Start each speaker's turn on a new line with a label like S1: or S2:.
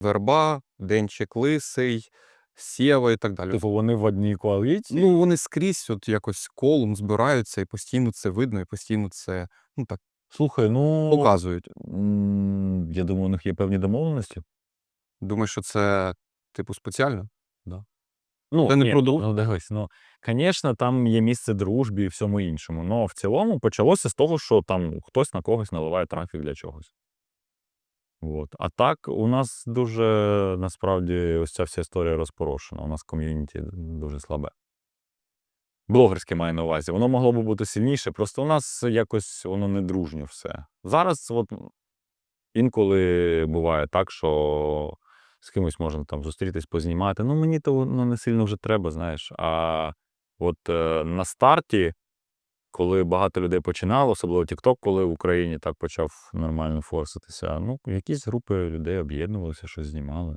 S1: Верба, Денчик Лисий, Сєва і так далі.
S2: Типу вони в одній коаліції.
S1: Ну, вони скрізь от якось колом збираються, і постійно це видно, і постійно це ну, так
S2: Слухай, ну
S1: показують.
S2: я думаю, у них є певні домовленості.
S1: Думаєш, що це, типу, спеціально?
S2: Ну,
S1: Це не
S2: ні,
S1: про друг-
S2: ну дивись, ну, звісно, там є місце дружбі і всьому іншому. Ну, в цілому почалося з того, що там хтось на когось наливає трафік для чогось. От. А так, у нас дуже насправді ось ця вся історія розпорошена. У нас ком'юніті дуже слабе. Блогерське маю на увазі. Воно могло би бути сильніше, просто у нас якось воно не дружньо все. Зараз от інколи буває так, що з кимось можна там зустрітись, познімати. Ну, мені то ну, не сильно вже треба, знаєш. А от е, на старті, коли багато людей починало, особливо TikTok, коли в Україні так почав нормально форситися, ну, якісь групи людей об'єднувалися, щось знімали.